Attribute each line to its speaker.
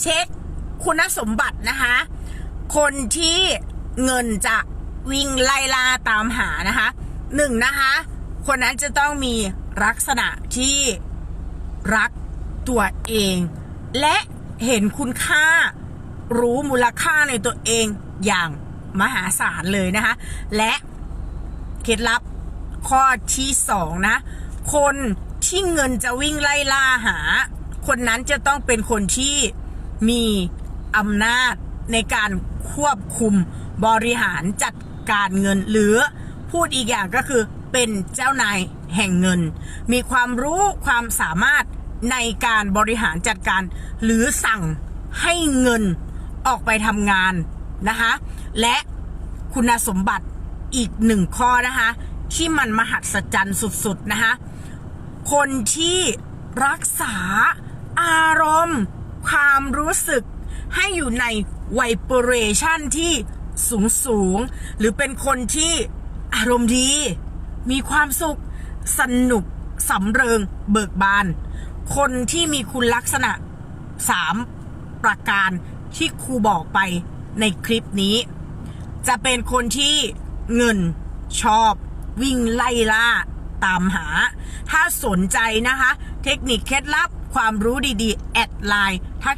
Speaker 1: เช็คคุณสมบัตินะคะ คนที่เงินจะวิ่งไล่ล่าตามหานะคะหนึ่งนะคะ คนนั้นจะต้องมีลักษณะที่รักตัวเอง และเห็นคุณค่ารู้มูลค่าในตัวเองอย่างมหาศาลเลยนะคะ และเคล็ดลับข้อที่สองนะ คนที่เงินจะวิ่งไล่ล่าหา คนนั้นจะต้องเป็นคนที่ มีอำนาจในการควบคุมบริหารจัดการเงิน หรือพูดอีกอย่างก็คือเป็นเจ้านายแห่งเงิน มีความรู้ความสามารถในการบริหารจัดการ หรือสั่งให้เงินออกไปทำงานนะคะ และคุณสมบัติอีกหนึ่งข้อนะคะ ที่มันมหัศจรรย์สุด ๆ นะคะ คนที่รักษาอารมณ์ ความรู้สึกให้อยู่ในไวเปอเรชันที่สูงสูง หรือเป็นคนที่อารมณ์ดี มีความสุข สนุกสำเริง เบิกบาน คนที่มีคุณลักษณะสามประการที่ครูบอกไปในคลิปนี้ จะเป็นคนที่เงินชอบ วิ่งไล่ล่า ตามหา ถ้าสนใจนะคะ เทคนิคเคล็ดลับ ความรู้ดีๆแอดไลน์ทัก